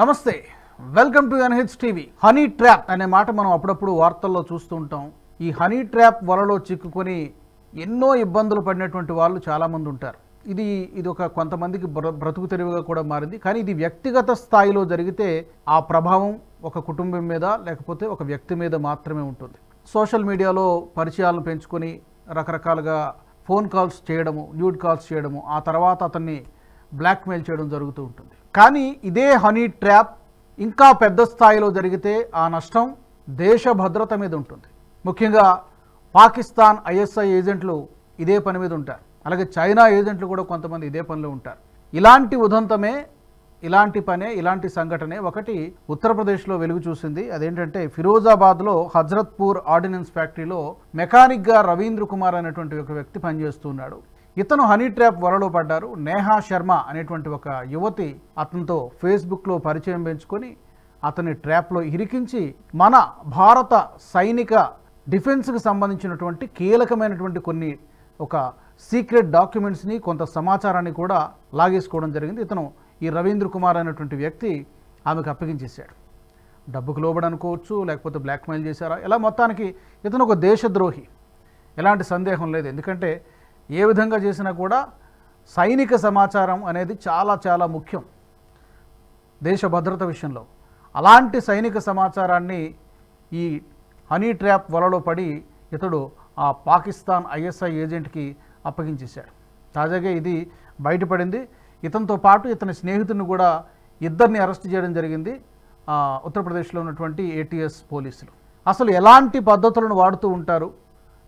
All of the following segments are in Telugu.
నమస్తే welcome to NH TV. Honey trap అనే మాట మనం అప్పుడప్పుడు వార్తల్లో చూస్తూ ఉంటాం. ఈ హనీ ట్రాప్ వలలో చిక్కుకొని ఎన్నో ఇబ్బందులు పడినటువంటి వాళ్ళు చాలామంది ఉంటారు. ఇది ఇది ఒక కొంతమందికి బ్ర బ్రతుకు తెరువుగా కూడా మారింది. కానీ ఇది వ్యక్తిగత స్థాయిలో జరిగితే ఆ ప్రభావం ఒక కుటుంబం మీద లేకపోతే ఒక వ్యక్తి మీద మాత్రమే ఉంటుంది. సోషల్ మీడియాలో పరిచయాలను పెంచుకొని రకరకాలుగా ఫోన్ కాల్స్ చేయడము న్యూడ్ కాల్స్ చేయడము ఆ తర్వాత అతన్ని బ్లాక్మెయిల్ చేయడం జరుగుతూ ఉంటుంది. కానీ ఇదే హనీ ట్రాప్ ఇంకా పెద్ద స్థాయిలో జరిగితే ఆ నష్టం దేశ భద్రత మీద ఉంటుంది. ముఖ్యంగా పాకిస్తాన్ ఐఎస్ఐ ఏజెంట్లు ఇదే పని మీద ఉంటారు. అలాగే చైనా ఏజెంట్లు కూడా కొంతమంది ఇదే పనిలో ఉంటారు. ఇలాంటి ఉదంతమే ఇలాంటి పనే ఇలాంటి సంఘటనే ఒకటి ఉత్తరప్రదేశ్లో వెలుగు చూసింది. అదేంటంటే ఫిరోజాబాద్లో హజ్రత్పూర్ ఆర్డినెన్స్ ఫ్యాక్టరీలో మెకానిక్గా రవీంద్ర కుమార్ అనేటువంటి ఒక వ్యక్తి పనిచేస్తున్నాడు ఇతను హనీ ట్రాప్ వలలో పడ్డారు. నేహా శర్మ అనేటువంటి ఒక యువతి అతనితో ఫేస్బుక్లో పరిచయం పెంచుకొని అతని ట్రాప్లో ఇరికించి మన భారత సైనిక డిఫెన్స్కి సంబంధించినటువంటి కీలకమైనటువంటి కొన్ని ఒక సీక్రెట్ డాక్యుమెంట్స్ని కొంత సమాచారాన్ని కూడా లాగేసుకోవడం జరిగింది. ఇతను ఈ రవీంద్ర కుమార్ అనేటువంటి వ్యక్తి ఆమెకు అప్పగించేశాడు. డబ్బుకు లోబడి అనుకోవచ్చు లేకపోతే బ్లాక్మెయిల్ చేశారా? ఇలా మొత్తానికి ఇతను ఒక దేశద్రోహి. ఎలాంటి సందేహం లేదు. ఎందుకంటే ఏ విధంగా చేసినా కూడా సైనిక సమాచారం అనేది చాలా చాలా ముఖ్యం దేశ భద్రత విషయంలో. అలాంటి సైనిక సమాచారాన్ని ఈ హనీ ట్రాప్ వలలో పడి ఇతడు ఆ పాకిస్తాన్ ఐఎస్ఐ ఏజెంట్కి అప్పగించేశాడు. తాజాగా ఇది బయటపడింది. ఇతనితో పాటు ఇతని స్నేహితుడిని కూడా ఇద్దరిని అరెస్ట్ చేయడం జరిగింది. ఉత్తరప్రదేశ్లో ఉన్నటువంటి ఏటీఎస్ పోలీసులు. అసలు ఎలాంటి పద్ధతులను వాడుతూ ఉంటారు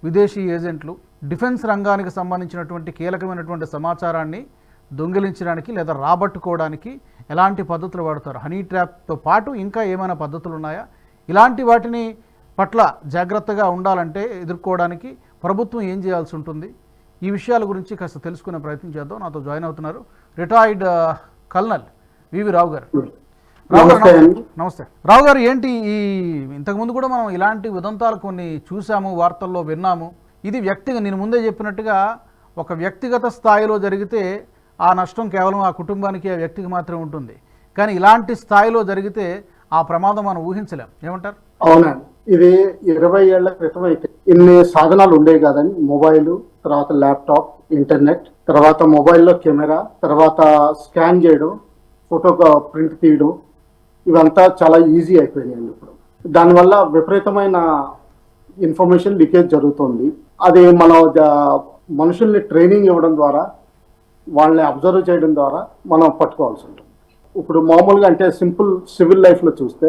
విదేశీ ఏజెంట్లు? డిఫెన్స్ రంగానికి సంబంధించినటువంటి కీలకమైనటువంటి సమాచారాన్ని దొంగిలించడానికి లేదా రాబట్టుకోవడానికి ఎలాంటి పద్ధతులు వాడతారు? హనీ ట్రాప్తో పాటు ఇంకా ఏమైనా పద్ధతులు ఉన్నాయా? ఇలాంటి వాటిని పట్ల జాగ్రత్తగా ఉండాలంటే ఎదుర్కోవడానికి ప్రభుత్వం ఏం చేయాల్సి ఉంటుంది? ఈ విషయాల గురించి కాస్త తెలుసుకునే ప్రయత్నం చేద్దాం. నాతో జాయిన్ అవుతున్నారు రిటైర్డ్ కల్నల్ వివి రావు గారు. రావు గారు నమస్తే. రావు గారు ఏంటి ఈ ఇంతకుముందు కూడా మనం ఇలాంటి ఉదంతాలు కొన్ని చూసాము వార్తల్లో విన్నాము. ఇది వ్యక్తిగా నేను ముందే చెప్పినట్టుగా ఒక వ్యక్తిగత స్థాయిలో జరిగితే ఆ నష్టం కేవలం ఆ కుటుంబానికి ఆ వ్యక్తికి మాత్రమే ఉంటుంది. కానీ ఇలాంటి స్థాయిలో జరిగితే ఆ ప్రమాదం మనం ఊహించలేం. ఏమంటారు? అవునండి. ఇది ఇరవై ఏళ్ళ క్రితం అయితే ఇన్ని సాధనాలు ఉండేవి కాదని మొబైల్ తర్వాత ల్యాప్టాప్ ఇంటర్నెట్ తర్వాత మొబైల్లో కెమెరా తర్వాత స్కాన్ చేయడం ఫోటో ప్రింట్ తీయడం ఇవంతా చాలా ఈజీ అయిపోయినాయండి ఇప్పుడు. దానివల్ల విపరీతమైన ఇన్ఫర్మేషన్ లీకేజ్ జరుగుతుంది. అది మనం మనుషుల్ని ట్రైనింగ్ ఇవ్వడం ద్వారా వాళ్ళని అబ్జర్వ్ చేయడం ద్వారా మనం పట్టుకోవాల్సి ఉంటుంది. ఇప్పుడు మామూలుగా అంటే సింపుల్ సివిల్ లైఫ్లో చూస్తే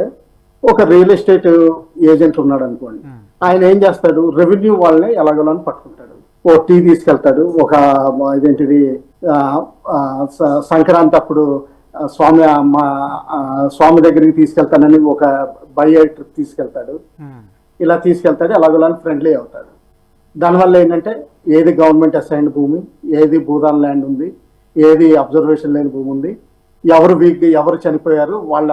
ఒక రియల్ ఎస్టేట్ ఏజెంట్ ఉన్నాడు అనుకోండి. ఆయన ఏం చేస్తాడు? రెవెన్యూ వాళ్ళని ఎలాగోలా పట్టుకుంటాడు. ఓ టీ తీసుకెళ్తాడు ఒక ఇదేంటిది సంక్రాంతి అప్పుడు స్వామి మా స్వామి దగ్గరికి తీసుకెళ్తానని ఒక బై ట్రిప్ తీసుకెళ్తాడు. ఇలా తీసుకెళ్తాడు ఎలాగోలా ఫ్రెండ్లీ అవుతాడు. దానివల్ల ఏంటంటే ఏది గవర్నమెంట్ అసైన్డ్ భూమి ఏది భూదాన్ ల్యాండ్ ఉంది ఏది అబ్జర్వేషన్ లేని భూమి ఉంది ఎవరు వీక్ ఎవరు చనిపోయారు వాళ్ళ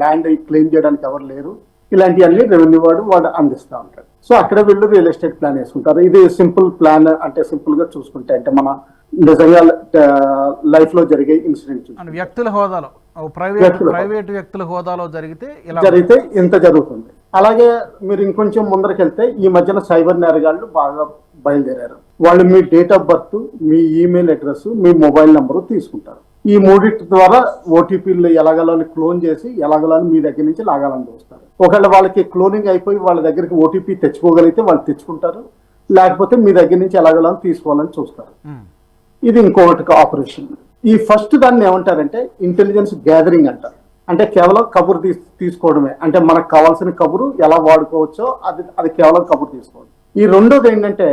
ల్యాండ్ క్లెయిమ్ చేయడానికి ఎవరు లేరు ఇలాంటివన్నీ రెవెన్యూ వాడు వాడు అందిస్తూ ఉంటాడు. సో అక్కడ వీళ్ళు రియల్ ఎస్టేట్ ప్లాన్ వేసుకుంటారు. ఇది సింపుల్ ప్లాన్ అంటే సింపుల్గా చూసుకుంటే అంటే మన నిజంగా లైఫ్లో జరిగే ఇన్సిడెంట్ వ్యక్తుల హోదాలో ప్రైవేట్. ప్రైవేట్ వ్యక్తుల హోదాలో జరిగితే ఇలా జరిగితే ఇంత జరుగుతుంది. అలాగే మీరు ఇంకొంచెం ముందరకెళ్తే ఈ మధ్యన సైబర్ నేరగాళ్ళు బాగా బయలుదేరారు. వాళ్ళు మీ డేట్ ఆఫ్ బర్త్ మీ ఈమెయిల్ అడ్రస్ మీ మొబైల్ నెంబర్ తీసుకుంటారు. ఈ మూడింటి ద్వారా ఓటీపీలు ఎలాగలని క్లోన్ చేసి ఎలాగలని మీ దగ్గర నుంచి లాగాలని చూస్తారు. ఒకవేళ వాళ్ళకి క్లోనింగ్ అయిపోయి వాళ్ళ దగ్గరికి ఓటీపీ తెచ్చుకోగలిగితే వాళ్ళు తెచ్చుకుంటారు. లేకపోతే మీ దగ్గర నుంచి ఎలాగలని తీసుకోవాలని చూస్తారు. ఇది ఇంకొకటి ఆపరేషన్. ఈ ఫస్ట్ దాన్ని ఏమంటారంటే ఇంటెలిజెన్స్ గ్యాదరింగ్ అంటారు. అంటే కేవలం కబురు తీస్ తీసుకోవడమే. అంటే మనకు కావాల్సిన కబురు ఎలా వాడుకోవచ్చో అది అది కేవలం కబురు తీసుకోవడం. ఈ రెండోది ఏంటంటే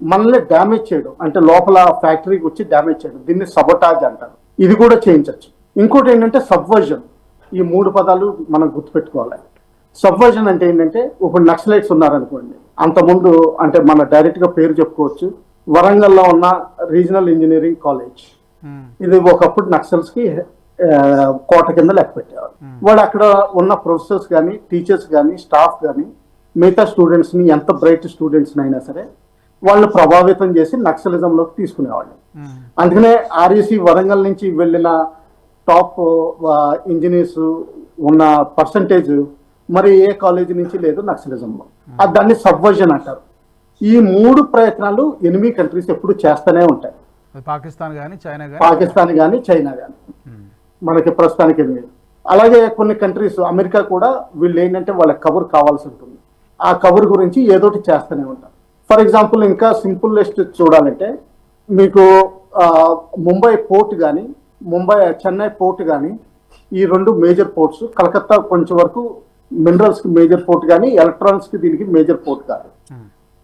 మనల్ని డ్యామేజ్ చేయడం. అంటే లోపల ఫ్యాక్టరీకి వచ్చి డ్యామేజ్ చేయడం. దీన్ని సబటాజ్ అంటారు. ఇది కూడా చేయించవచ్చు ఇంకోటి ఏంటంటే సబ్వర్జన్. ఈ మూడు పదాలు మనం గుర్తుపెట్టుకోవాలి. సబ్వర్జన్ అంటే ఏంటంటే ఇప్పుడు నక్సలైట్స్ ఉన్నారనుకోండి. అంతకుముందు అంటే మన డైరెక్ట్గా పేరు చెప్పుకోవచ్చు. వరంగల్లో ఉన్న రీజనల్ ఇంజనీరింగ్ కాలేజ్. ఇది ఒకప్పుడు నక్సల్స్కి ఆ, కోట కింద లెక్క పెట్టేవారు వాడు అక్కడ ఉన్న ప్రొఫెసర్స్ కానీ టీచర్స్ కానీ స్టాఫ్ కానీ మిగతా స్టూడెంట్స్ని ఎంత బ్రైట్ స్టూడెంట్స్ అయినా సరే వాళ్ళు ప్రభావితం చేసి నక్సలిజంలోకి తీసుకునేవాళ్ళు. అందుకనే ఆర్ఈసి వరంగల్ నుంచి వెళ్ళిన టాప్ ఇంజనీర్స్ ఉన్న పర్సంటేజ్ మరి ఏ కాలేజీ నుంచి లేదు నక్సలిజంలో. అది దాన్ని సబ్వర్జన్ అంటారు. ఈ మూడు ప్రయత్నాలు ఎనిమిది కంట్రీస్ ఎప్పుడు చేస్తూనే ఉంటాయి. పాకిస్తాన్ కానీ చైనా పాకిస్తాన్ కానీ చైనా కానీ మనకి ప్రస్తుతానికి లేదు. అలాగే కొన్ని కంట్రీస్ అమెరికా కూడా వీళ్ళు ఏంటంటే వాళ్ళ కవర్ కావాల్సి ఉంటుంది. ఆ కవర్ గురించి ఏదోటి చేస్తూనే ఉంటారు. ఫర్ ఎగ్జాంపుల్ ఇంకా సింపుల్ లిస్ట్ చూడాలంటే మీకు ముంబై పోర్ట్ కానీ ముంబై చెన్నై పోర్ట్ కానీ ఈ రెండు మేజర్ పోర్ట్స్ కలకత్తా కొంచెం వరకు మినరల్స్కి మేజర్ పోర్ట్ కానీ ఎలక్ట్రానిక్స్కి దీనికి మేజర్ పోర్ట్ కాదు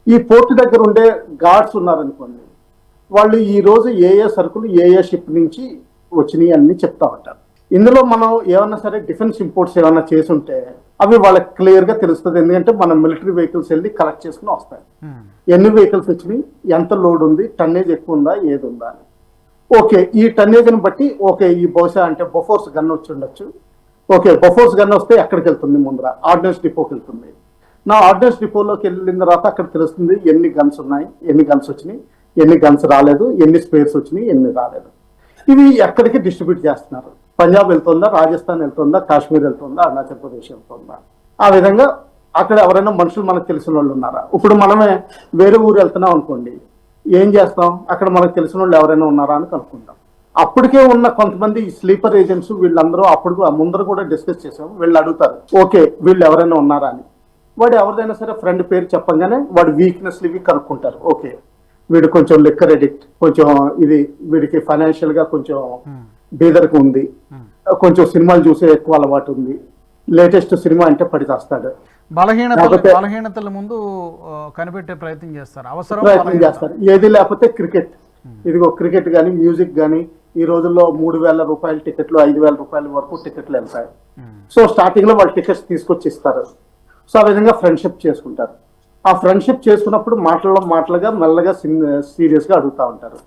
ఈ పోర్ట్ దగ్గర ఉండే గార్డ్స్ ఉన్నారనుకోండి వాళ్ళు ఈ రోజు ఏ ఏ సరుకులు ఏ ఏ షిప్ నుంచి వచ్చినాయి అన్ని చెప్తా ఉంటారు. ఇందులో మనం ఏమన్నా సరే డిఫెన్స్ ఇంపోర్ట్స్ ఏమన్నా చేసి ఉంటే అవి వాళ్ళకి క్లియర్గా తెలుస్తుంది. ఎందుకంటే మనం మిలిటరీ వెహికల్స్ వెళ్ళి కలెక్ట్ చేసుకుని వస్తాయి. ఉమ్, ఎన్ని వెహికల్స్ వచ్చినాయి? ఎంత లోడ్ ఉంది? టన్నేజ్ ఎక్కువ ఉందా? ఏది ఉందా? అని ఓకే ఈ టన్నేజ్ని బట్టి ఓకే ఈ బహుశా అంటే బొఫోర్స్ గన్ వచ్చి ఉండొచ్చు. ఓకే బొఫోర్స్ గన్ వస్తే ఎక్కడికి వెళ్తుంది ముందర? ఆర్డినెన్స్ డిపోకి వెళ్తుంది. నా ఆర్డినెన్స్ డిపోలోకి వెళ్ళిన తర్వాత అక్కడ తెలుస్తుంది ఎన్ని గన్స్ ఉన్నాయి ఎన్ని గన్స్ వచ్చినాయి ఎన్ని గన్స్ రాలేదు ఎన్ని స్పేర్స్ వచ్చినాయి ఎన్ని రాలేదు. ఇవి ఎక్కడికి డిస్ట్రిబ్యూట్ చేస్తున్నారు? పంజాబ్ వెళ్తుందా? రాజస్థాన్ వెళ్తుందా? కాశ్మీర్ వెళ్తుందా? అరుణాచల్ ప్రదేశ్ వెళ్తుందా? ఆ విధంగా అక్కడ ఎవరైనా మనుషులు మనకు తెలిసిన వాళ్ళు ఉన్నారా? ఇప్పుడు మనమే వేరే ఊరు వెళ్తున్నాం అనుకోండి ఏం చేస్తాం? అక్కడ మనకు తెలిసిన వాళ్ళు ఎవరైనా ఉన్నారా అని కనుక్కుంటాం. అప్పటికే ఉన్న కొంతమంది స్లీపర్ ఏజెంట్స్ వీళ్ళందరూ అప్పుడు ముందర కూడా డిస్కస్ చేసాము. వీళ్ళు అడుగుతారు ఓకే వీళ్ళు ఎవరైనా ఉన్నారా? అని. వాడు ఎవరిదైనా సరే ఫ్రెండ్ పేరు చెప్పంగానే వాడు వీక్నెస్ ఇవి కనుక్కుంటారు. ఓకే. వీడు కొంచెం లిక్కర్ ఎడిక్ట్ కొంచెం ఇది వీడికి ఫైనాన్షియల్గా కొంచెం ఉమ్, బీదర్కు ఉంది. ఉమ్. కొంచెం సినిమాలు చూసే ఎక్కువ అలవాటు ఉంది. లేటెస్ట్ సినిమా అంటే పడి చేస్తాడు. బలహీనతలు బలహీనతల ముందు కనిపెట్టే ప్రయత్నం చేస్తారు. అవసరం ప్రయత్నం. చేస్తారు. ఏది లేకపోతే క్రికెట్ ఇదిగో క్రికెట్ కానీ మ్యూజిక్ కానీ ఈ రోజుల్లో మూడు వేల రూపాయల టికెట్లు ఐదు వేల రూపాయల వరకు టికెట్లు వెళ్తాయి. సో స్టార్టింగ్లో వాళ్ళు టికెట్స్ తీసుకొచ్చి ఇస్తారు. సో ఆ విధంగా ఫ్రెండ్షిప్ చేసుకుంటారు. ఆ ఫ్రెండ్షిప్ చేసుకున్నప్పుడు మాటల్లో మాటలుగా మెల్లగా సీరియస్గా అడుగుతా ఉంటారు.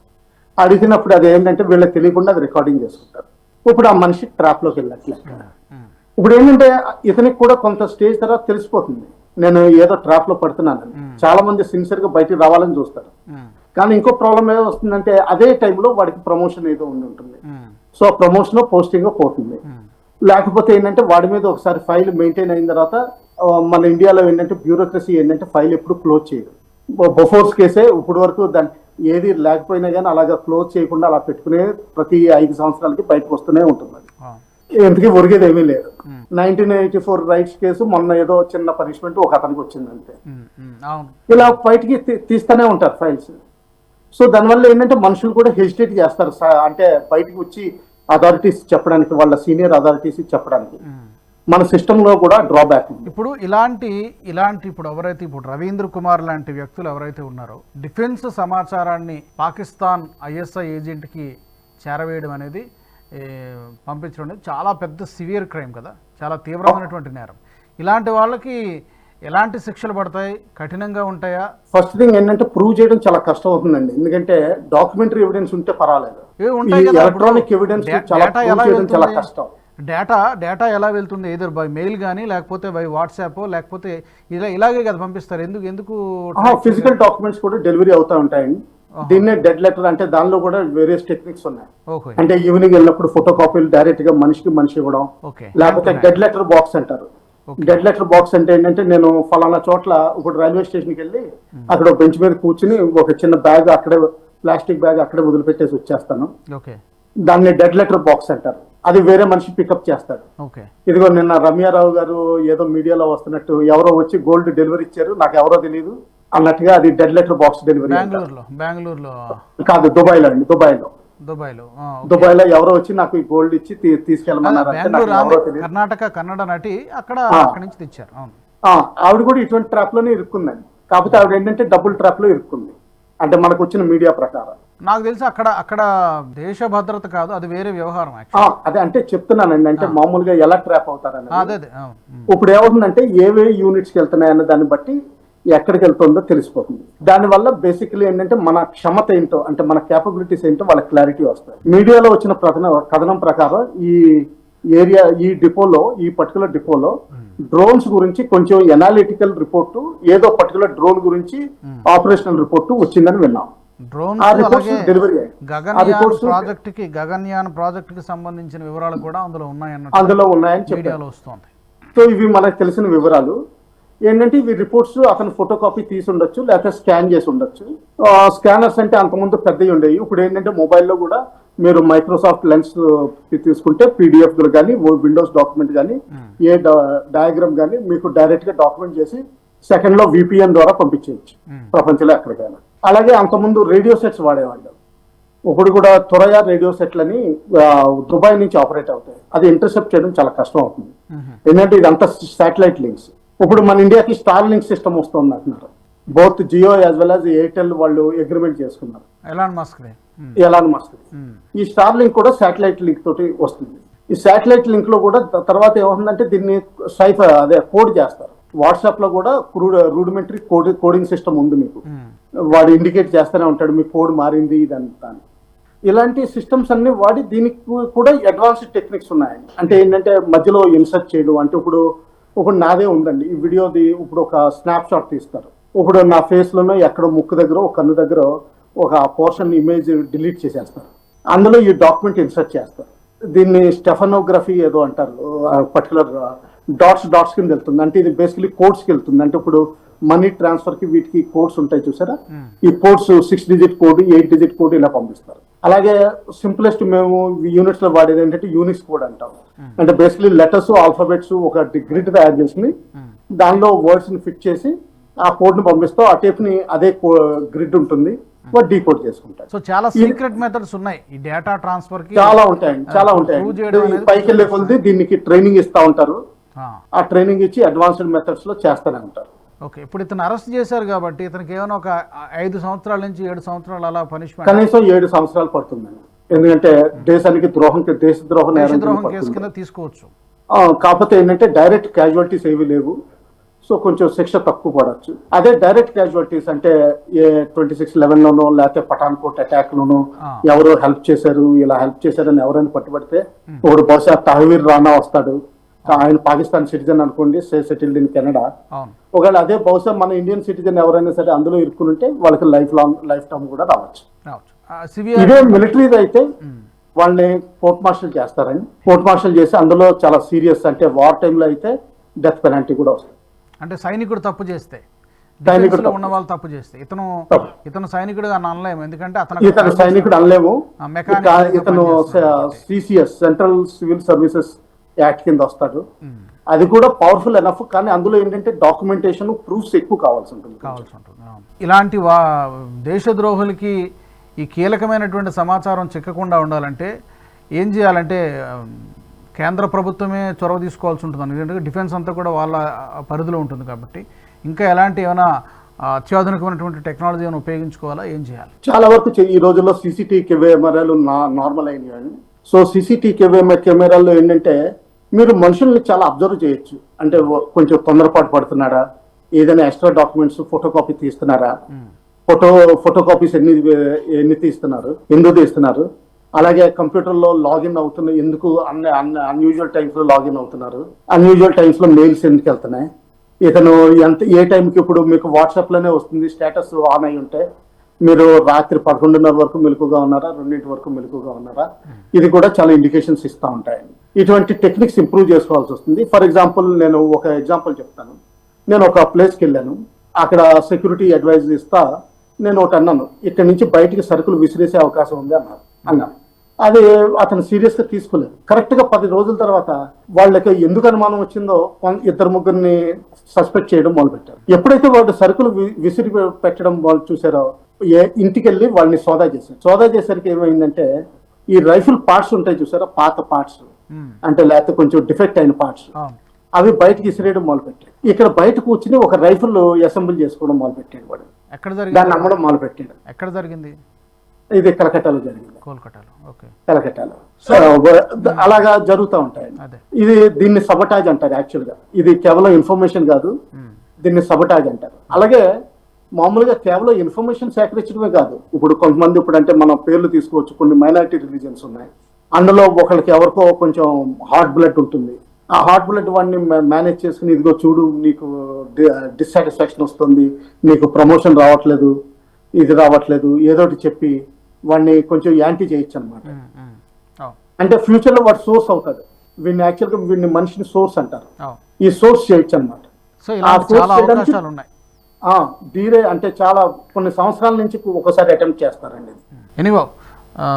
అడిగినప్పుడు అది ఏంటంటే వీళ్ళకి తెలియకుండా అది రికార్డింగ్ చేసుకుంటారు. ఇప్పుడు ఆ మనిషి ట్రాప్లోకి వెళ్ళట్లే ఇప్పుడు ఏంటంటే ఇతనికి కూడా కొంత స్టేజ్ తర్వాత తెలిసిపోతుంది. నేను ఏదో ట్రాప్లో పడుతున్నానని చాలా మంది సిన్సియర్గా బయటికి రావాలని చూస్తారు. కానీ ఇంకో ప్రాబ్లం ఏదో వస్తుందంటే అదే టైంలో వాడికి ప్రమోషన్ ఏదో ఉండి ఉంటుంది. సో ప్రమోషన్ పోస్టింగ్ పోతుంది. లేకపోతే ఏంటంటే వాడి మీద ఒకసారి ఫైల్ మెయింటైన్ అయిన తర్వాత మన ఇండియాలో ఏంటంటే బ్యూరోక్రసీ ఏంటంటే ఫైల్ ఎప్పుడు క్లోజ్ చేయదు. బొఫోర్స్ కేసే ఇప్పుడు వరకు దాని ఏది లేకపోయినా కానీ అలాగా క్లోజ్ చేయకుండా అలా పెట్టుకునే ప్రతి ఐదు సంవత్సరాలకి బయటకు వస్తూనే ఉంటుంది అది. ఎందుకు ఒరిగేది ఏమీ లేదు. Nineteen eighty four riots case మొన్న ఏదో చిన్న పనిష్మెంట్ ఒక అతనికి వచ్చింది అంతే. ఇలా బయటికి తీస్తూనే ఉంటారు ఫైల్స్ సో దానివల్ల ఏంటంటే మనుషులు కూడా హెసిటేట్ చేస్తారు. అంటే బయటికి వచ్చి అథారిటీస్ చెప్పడానికి వాళ్ళ సీనియర్ అథారిటీస్ చెప్పడానికి. మన సిస్టంలో కూడా డ్రాబ్యాక్ ఉంది. ఇప్పుడు ఇలాంటి ఇలాంటి ఇప్పుడు ఎవరైతే ఇప్పుడు రవీంద్ర కుమార్ లాంటి వ్యక్తులు ఎవరైతే ఉన్నారో డిఫెన్స్ సమాచారాన్ని పాకిస్తాన్ ఐఎస్ఐ ఏజెంట్కి చేరవేయడం అనేది పంపించడం అనేది చాలా పెద్ద సివియర్ క్రైమ్ కదా. చాలా తీవ్రమైనటువంటి నేరం. ఇలాంటి వాళ్ళకి ఎలాంటి శిక్షలు పడతాయి? కఠినంగా ఉంటాయా? ఫస్ట్ థింగ్ ఏంటంటే ప్రూవ్ చేయడం చాలా కష్టం అవుతుందండి ఎందుకంటే డాక్యుమెంటరీ ఎవిడెన్స్ ఉంటే పర్వాలేదు. ఎలక్ట్రానిక్ ఎవిడెన్స్ చాలా? కష్టం. డేటా డేటా ఎలా వెళ్తుంది? ఏదో బై మెయిల్ కానీ లేకపోతే బై వాట్సాప్ లేకపోతే ఇలా ఇలాగే కదా పంపిస్తారు. ఎందుకు ఎందుకు ఫిజికల్ డాక్యుమెంట్స్ కూడా డెలివరీ అవుతా ఉంటాయండి. దీన్నే డెడ్ లెటర్ అంటే దానిలో కూడా వేరియస్ టెక్నిక్స్ ఉన్నాయి. అంటే ఈవినింగ్ వెళ్ళినప్పుడు ఫోటో కాపీలు డైరెక్ట్గా మనిషికి మనిషి ఇవ్వడం లేకపోతే డెడ్ లెటర్ బాక్స్ అంటారు. డెడ్ లెటర్ బాక్స్ అంటే ఏంటంటే నేను ఫలానా చోట్ల ఇప్పుడు రైల్వే స్టేషన్కి వెళ్ళి అక్కడ బెంచ్ మీద కూర్చుని ఒక చిన్న బ్యాగ్ అక్కడే ప్లాస్టిక్ బ్యాగ్ అక్కడే వదిలిపెట్టేసి వచ్చేస్తాను. దాన్ని డెడ్ లెటర్ బాక్స్ అంటారు. అది వేరే మనిషి పికప్ చేస్తాడు. ఇదిగో నిన్న రమ్యారావు గారు ఏదో మీడియాలో వస్తున్నట్టు ఎవరో వచ్చి గోల్డ్ డెలివరీ ఇచ్చారు నాకు ఎవరో తెలియదు అన్నట్టుగా అది డెడ్ లెటర్ బాక్స్ డెలివరీ. బెంగళూరులో కాదు దుబాయ్లో అండి దుబాయ్లో దుబాయ్లో ఆ, ఓకే. దుబాయ్లో ఎవరో వచ్చి నాకు ఈ గోల్డ్ ఇచ్చి తీసుకెళ్ళమన్నారు కర్ణాటక కన్నడ నటి అక్కడ నుంచి తెచ్చారు ఆవిడ కూడా ఇటువంటి ట్రాప్లోనే ఇరుక్కుందండి. కాకపోతే ఆవిడ ఏంటంటే డబుల్ ట్రాప్లో ఇరుక్కుంది. అంటే మనకు వచ్చిన మీడియా ప్రకారం. నాకు తెలిసి అక్కడ అక్కడ దేశ భద్రత కాదు అది వేరే వ్యవహారం అదే అంటే చెప్తున్నానండి అంటే మామూలుగా ఎలా ట్రాప్ అవుతారని అదే. ఇప్పుడు ఏమవుతుందంటే ఏవే యూనిట్స్కి వెళ్తున్నాయన్న దాన్ని బట్టి ఎక్కడికి వెళ్తుందో తెలిసిపోతుంది. దానివల్ల బేసికలీ ఏంటంటే మన క్షమత ఏంటో అంటే మన కేపబిలిటీస్ ఏంటో వాళ్ళ క్లారిటీ వస్తాయి మీడియాలో వచ్చిన ప్రకటన కథనం ప్రకారం ఈ ఏరియా ఈ డిపోలో ఈ పర్టికులర్ డిపోలో డ్రోన్స్ గురించి కొంచెం ఎనాలిటికల్ రిపోర్టు ఏదో పర్టికులర్ డ్రోన్ గురించి ఆపరేషనల్ రిపోర్టు వచ్చిందని విన్నాం. డ్రోన్స్ అలాగే గగన్యాన్ ప్రాజెక్ట్కి గగన్యాన్ ప్రాజెక్ట్కి సంబంధించిన వివరాలు కూడా అందులో ఉన్నాయన్నట్టు అందులో ఉన్నాయని మీడియాలో వస్తుంది. సో ఇవి మనకు తెలిసిన వివరాలు. ఏంటంటే ఇవి రిపోర్ట్స్ అతను ఫోటో కాపీ తీసి ఉండొచ్చు లేకపోతే స్కాన్ చేసి ఉండొచ్చు. స్కానర్స్ అంటే అంతకుముందు పెద్దవి ఉండేవి. ఇప్పుడు ఏంటంటే మొబైల్లో కూడా మీరు మైక్రోసాఫ్ట్ లెన్స్ తీసుకుంటే పీడిఎఫ్ కానీ విండోస్ డాక్యుమెంట్ కానీ ఏ డయాగ్రామ్ కానీ మీకు డైరెక్ట్గా డాక్యుమెంట్ చేసి సెకండ్లో విపిఎన్ ద్వారా పంపించేయచ్చు. Hmm. ప్రపంచంలో ఎక్కడికైనా. అలాగే అంతకుముందు రేడియో సెట్స్ వాడేవాళ్ళు. ఇప్పుడు కూడా త్వరగా రేడియో సెట్లని దుబాయ్ నుంచి ఆపరేట్ అవుతాయి. అది ఇంటర్సెప్ట్ చేయడం చాలా కష్టం అవుతుంది. ఏంటంటే ఇదంతా శాటిలైట్ లింక్స్. ఇప్పుడు మన ఇండియాకి స్టార్ లింక్ సిస్టమ్ వస్తుంది అంటున్నారు. Both Jio as well as Airtel వాళ్ళు అగ్రిమెంట్ చేసుకున్నారు. ఎలాన్ మస్క్ ఎలాన్ మస్క్ ఈ స్టార్ లింక్ కూడా శాటిలైట్ లింక్ తోటి వస్తుంది. ఈ శాటిలైట్ లింక్లో కూడా తర్వాత ఏమవుతుందంటే దీన్ని సైఫ్ అదే కోడ్ చేస్తారు. వాట్సాప్లో కూడా రూడిమెంటరీ కోడ్ కోడింగ్ సిస్టమ్ ఉంది మీకు. వాడు ఇండికేట్ చేస్తూనే ఉంటాడు మీ కోడ్ మారింది ఇదంతా అని. ఇలాంటి సిస్టమ్స్ అన్ని వాడి దీనికి కూడా అడ్వాన్స్డ్ టెక్నిక్స్ ఉన్నాయి అంటే ఏంటంటే మధ్యలో ఇన్సర్ట్ చేయడం అంటే ఇప్పుడు ఇప్పుడు నాదే ఉందండి. ఈ వీడియోది ఇప్పుడు ఒక స్నాప్ షాట్ తీస్తారు. ఇప్పుడు నా ఫేస్లోనే ఎక్కడో ముక్కు దగ్గర ఒక కన్ను దగ్గర ఒక పోర్షన్ ఇమేజ్ డిలీట్ చేసేస్తారు. అందులో ఈ డాక్యుమెంట్ ఇన్సర్ట్ చేస్తారు. దీన్ని స్టెఫనోగ్రఫీ ఏదో అంటారు పర్టికులర్ డాట్స్ డాట్స్ కింద వెళ్తుంది. అంటే ఇది బేసికలీ కోడ్స్కి వెళ్తుంది. అంటే ఇప్పుడు మనీ ట్రాన్స్ఫర్కి వీటికి కోడ్స్ ఉంటాయి చూసారా? ఈ codes six digit code eight digit code ఇలా పంపిస్తారు. అలాగే సింప్లెస్ట్ మేము యూనిట్స్లో వాడేది ఏంటంటే యూనిక్స్ కోడ్ అంటాం. అంటే బేసికలీ లెటర్స్ ఆల్ఫాబెట్స్ ఒక గ్రిడ్ తయారు చేసి దానిలో వర్డ్స్ని ఫిట్ చేసి ఆ కోడ్ని పంపిస్తాం. ఆ టేప్ని అదే గ్రిడ్ ఉంటుంది. డీకోడ్ చేసుకుంటాడు. సో చాలా సీక్రెట్ మెథడ్స్ ఉన్నాయి. ఈ డేటా ట్రాన్స్ఫర్కి చాలా ఉంటాయండి చాలా అనేది పైకి వెళ్ళే కొద్ది దీనికి ట్రైనింగ్ ఇస్తా ఉంటారు. ఆ, ఆ ట్రైనింగ్ ఇచ్చి అడ్వాన్స్డ్ మెథడ్స్లో చేస్తూనే ఉంటారు. ఓకే. ఇప్పుడు ఇతను అరెస్ట్ చేశారు కాబట్టి ఇతనికి ఏమైనా ఒక ఐదు సంవత్సరాల నుంచి ఏడు సంవత్సరాలు అలా పనిష్మెంట్ కనీసం ఏడు సంవత్సరాలు పడుతుందండి ఎందుకంటే దేశానికి ద్రోహం దేశ ద్రోహ దేశద్రోహం కేసు పడుతుంది. కింద తీసుకోవచ్చు. కాకపోతే ఏంటంటే డైరెక్ట్ క్యాజువాలిటీస్ ఏవి లేవు. సో కొంచెం శిక్ష తక్కువ పడవచ్చు అదే డైరెక్ట్ క్యాజువాలిటీస్ అంటే ఏ ట్వంటీ సిక్స్ లెవెన్ లోనో లేకపోతే పఠాన్కోట్ అటాక్ లోనో. ఎవరో హెల్ప్ చేశారు ఇలా హెల్ప్ చేశారని ఎవరైనా పట్టుబడితే ఒకడు బహుశా తహవీర్ రానా వస్తాడు. ఆయన పాకిస్తాన్ సిటిజన్ అనుకోండి సెటిల్డ్ ఇన్ కెనడా. ఒకవేళ అదే బహుశా మన ఇండియన్ సిటిజన్ ఎవరైనా సరే అందులో ఇరుక్కుని ఉంటే వాళ్ళకి లైఫ్ లాంగ్ లైఫ్ టైం కూడా రావచ్చు. ఇదే మిలిటరీది అయితే వాళ్ళని కోర్ట్ మార్షల్ చేస్తారని కోర్ట్ మార్షల్ చేసి అందులో చాలా సీరియస్ అంటే వార్ టైంలో అయితే డెత్ పెనాల్టీ కూడా వస్తుంది. అంటే సైనికుడు తప్పు చేస్తే సైనికుడు ఉన్న వాళ్ళు తప్పు చేస్తే ఇతను. ఇతను సైనికుడుగా అనలేము. ఎందుకంటే అతను ఇతను సైనికుడు అనలేము. ఇతను. CCS central civil services act కింద వస్తాడు. అది కూడా పవర్ఫుల్ ఎనఫ్ కానీ అందులో ఏంటంటే డాక్యుమెంటేషన్ ప్రూఫ్స్ ఎక్కువ కావాల్సి ఉంటుంది. కావాల్సి ఉంటుంది. ఇలాంటి వా దేశద్రోహులకి ఈ కీలకమైనటువంటి సమాచారం చిక్కకుండా ఉండాలంటే ఏం చేయాలంటే కేంద్ర ప్రభుత్వమే చొరవ తీసుకోవాల్సి ఉంటుంది. ఎందుకంటే డిఫెన్స్ అంతా కూడా వాళ్ళ పరిధిలో ఉంటుంది కాబట్టి. ఇంకా ఎలాంటి ఏమైనా అత్యాధునికమైనటువంటి టెక్నాలజీ ఏమైనా ఉపయోగించుకోవాలా? ఏం చేయాలి? చాలా వరకు ఈ రోజుల్లో సీసీటీ కెమెరాలు నార్మల్ అయినాయి. సో సీసీటీ కెమెరాల్లో ఏంటంటే మీరు మనుషుల్ని చాలా అబ్జర్వ్ చేయొచ్చు. అంటే కొంచెం తొందరపాటు పడుతున్నారా ఏదైనా ఎక్స్ట్రా డాక్యుమెంట్స్ ఫోటో కాపీ తీస్తున్నారా? ఫోటో ఫోటో కాపీస్ ఎన్ని ఎన్ని తీస్తున్నారు? ఎందుకు తీస్తున్నారు? అలాగే కంప్యూటర్లో లాగిన్ అవుతున్న ఎందుకు అన్ని అన్యూజువల్ టైమ్స్లో లాగిన్ అవుతున్నారు? అన్యూజువల్ టైమ్స్లో మెయిల్స్ ఎందుకు వెళ్తున్నాయి? ఇతను ఎంత ఏ టైంకి ఇప్పుడు మీకు వాట్సాప్లోనే వస్తుంది స్టేటస్ ఆన్ అయి ఉంటే మీరు రాత్రి పదకొండున్నర వరకు మెలకుగా ఉన్నారా? రెండింటి వరకు మెలకుగా ఉన్నారా? ఇది కూడా చాలా ఇండికేషన్స్ ఇస్తూ ఉంటాయండి ఇటువంటి టెక్నిక్స్ ఇంప్రూవ్ చేసుకోవాల్సి వస్తుంది. ఫర్ ఎగ్జాంపుల్ నేను ఒక ఎగ్జాంపుల్ చెప్తాను. నేను ఒక ప్లేస్కి వెళ్ళాను. అక్కడ సెక్యూరిటీ అడ్వైజ్ ఇస్తా. నేను ఒకటి అన్నాను. ఇక్కడ నుంచి బయటికి సరుకులు విసిరేసే అవకాశం ఉంది అన్నారు. అన్నాను అది అతను సీరియస్గా తీసుకోలేదు. కరెక్ట్గా పది రోజుల తర్వాత వాళ్ళకి ఎందుకు అనుమానం వచ్చిందో ఇద్దరు ముగ్గురిని సస్పెక్ట్ చేయడం మొదలు పెట్టారు ఎప్పుడైతే వాళ్ళు సరుకులు వి- విసిరి పెట్టడం వాళ్ళు చూసారో ఏ ఇంటికి వెళ్ళి వాళ్ళని సోదా చేశారు. సోదా చేసరికి ఏమైందంటే ఈ రైఫిల్ పార్ట్స్ ఉంటాయి చూసారా? పాత పార్ట్స్. అంటే లేకపోతే కొంచెం డిఫెక్ట్ అయిన పార్ట్స్ అవును అవి బయటకి ఇసిరేయడం మొదలుపెట్టాడు. ఇక్కడ బయట కూర్చుని ఒక రైఫిల్ అసెంబ్లీ చేసుకోవడం మొదలుపెట్టాడు వాడు. ఎక్కడ దాన్ని అమ్మడం మొదలుపెట్టాడు. ఎక్కడ జరిగింది? ఇది కలకట్టాలో జరిగింది. కలకట్టాలో అలాగా జరుగుతూ ఉంటాయి. ఇది దీన్ని సబటాజ్ అంటారు యాక్చువల్గా. ఇది కేవలం ఇన్ఫర్మేషన్ కాదు. ఉమ్, దీన్ని సబటాజ్ అంటారు. అలాగే మామూలుగా కేవలం ఇన్ఫర్మేషన్ సేకరించడమే కాదు. ఇప్పుడు కొంతమంది ఇప్పుడు అంటే మనం పేర్లు తీసుకోవచ్చు. కొన్ని మైనారిటీ రిలీజన్స్ ఉన్నాయి. అందులో ఒకరికి ఎవరికో కొంచెం హార్ట్ బ్లడ్ ఉంటుంది. ఆ హార్ట్ బ్లడ్ వాడిని మేనేజ్ చేసుకుని ఇదిగో చూడు నీకు డిస్సాటిస్ఫాక్షన్ వస్తుంది నీకు ప్రమోషన్ రావట్లేదు ఇది రావట్లేదు ఏదో ఒకటి చెప్పి వాడిని కొంచెం యాంటీ చేయొచ్చు అనమాట అంటే ఫ్యూచర్లో వాడు సోర్స్ అవుతాడు. వీడిని యాక్చువల్గా వీడిని మనిషిని సోర్స్ అంటారు. ఈ సోర్స్ చేయొచ్చు అనమాట ధీరే అంటే చాలా కొన్ని సంవత్సరాల నుంచి ఒకసారి అటెంప్ట్ చేస్తారండి. ఎనివో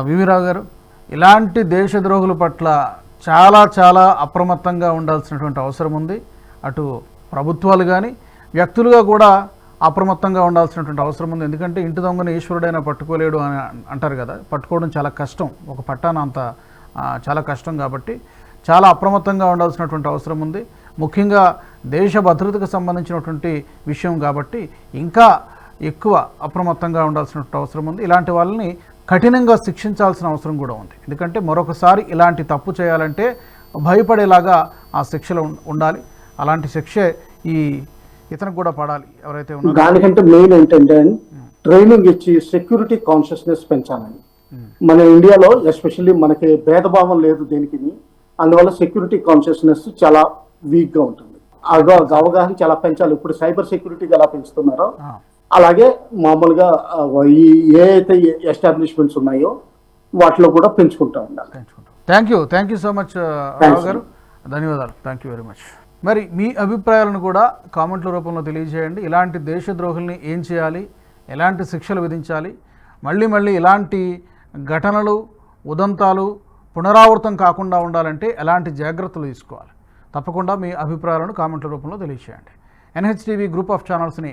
వివిరావు గారు ఇలాంటి దేశద్రోహుల పట్ల చాలా చాలా అప్రమత్తంగా ఉండాల్సినటువంటి అవసరం ఉంది. అటు ప్రభుత్వాలు కానీ వ్యక్తులుగా కూడా అప్రమత్తంగా ఉండాల్సినటువంటి అవసరం ఉంది. ఎందుకంటే ఇంటి దొంగను ఈశ్వరుడైనా పట్టుకోలేడు అని అంటారు కదా. పట్టుకోవడం చాలా కష్టం. ఒక పట్టాన అంత చాలా కష్టం కాబట్టి చాలా అప్రమత్తంగా ఉండాల్సినటువంటి అవసరం ఉంది. ముఖ్యంగా దేశ భద్రతకు సంబంధించినటువంటి విషయం కాబట్టి ఇంకా ఎక్కువ అప్రమత్తంగా ఉండాల్సినటువంటి అవసరం ఉంది. ఇలాంటి వాళ్ళని కఠినంగా శిక్షించాల్సిన అవసరం కూడా ఉంది. ఎందుకంటే మరొకసారి ఇలాంటి తప్పు చేయాలంటే భయపడేలాగా ఆ శిక్షలు ఉండాలి. అలాంటి శిక్షే ఈ ఇతనికి కూడా పడాలి. ఎవరైతే ఉన్నారో దానికంటే మెయిన్ ఏంటంటే ట్రైనింగ్ ఇచ్చి సెక్యూరిటీ కాన్షియస్నెస్ పెంచాలని. మన ఇండియాలో ఎస్పెషల్లీ మనకి భేదభావం లేదు దేనికి అందువల్ల సెక్యూరిటీ కాన్షియస్నెస్ చాలా వీక్గా ఉంటుంది. అవగాహన చాలా పెంచాలి. ఇప్పుడు సైబర్ సెక్యూరిటీ ఎలా పెంచుతున్నారో అలాగే మామూలుగా ఈ ఏ అయితే ఎస్టాబ్లిష్మెంట్స్ ఉన్నాయో వాటిలో కూడా పెంచుకుంటూ ఉండాలి. Thank you thank you so much గారు. ధన్యవాదాలు. థ్యాంక్ యూ వెరీ మచ్ మరి మీ అభిప్రాయాలను కూడా కామెంట్ల రూపంలో తెలియజేయండి. ఇలాంటి దేశద్రోహుల్ని ఏం చేయాలి? ఎలాంటి శిక్షలు విధించాలి? మళ్ళీ మళ్ళీ ఇలాంటి ఘటనలు ఉదంతాలు పునరావృతం కాకుండా ఉండాలంటే ఎలాంటి జాగ్రత్తలు తీసుకోవాలి? తప్పకుండా మీ అభిప్రాయాలను కామెంట్ల రూపంలో తెలియజేయండి. NHTV group of ఛానల్స్ని